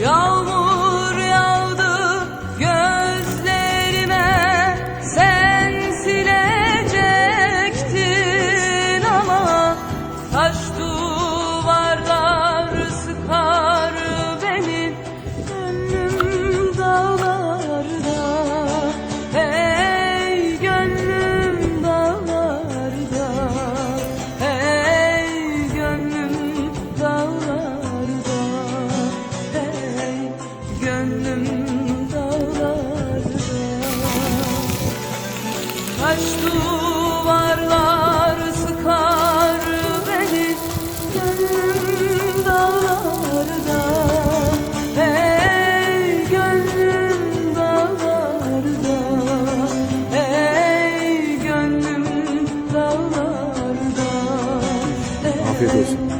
让我。Taş duvarlar sıkar beni Gönlüm dağlarda. Ey gönlüm dağlarda. Ey gönlüm dağlarda. Afiyet olsun.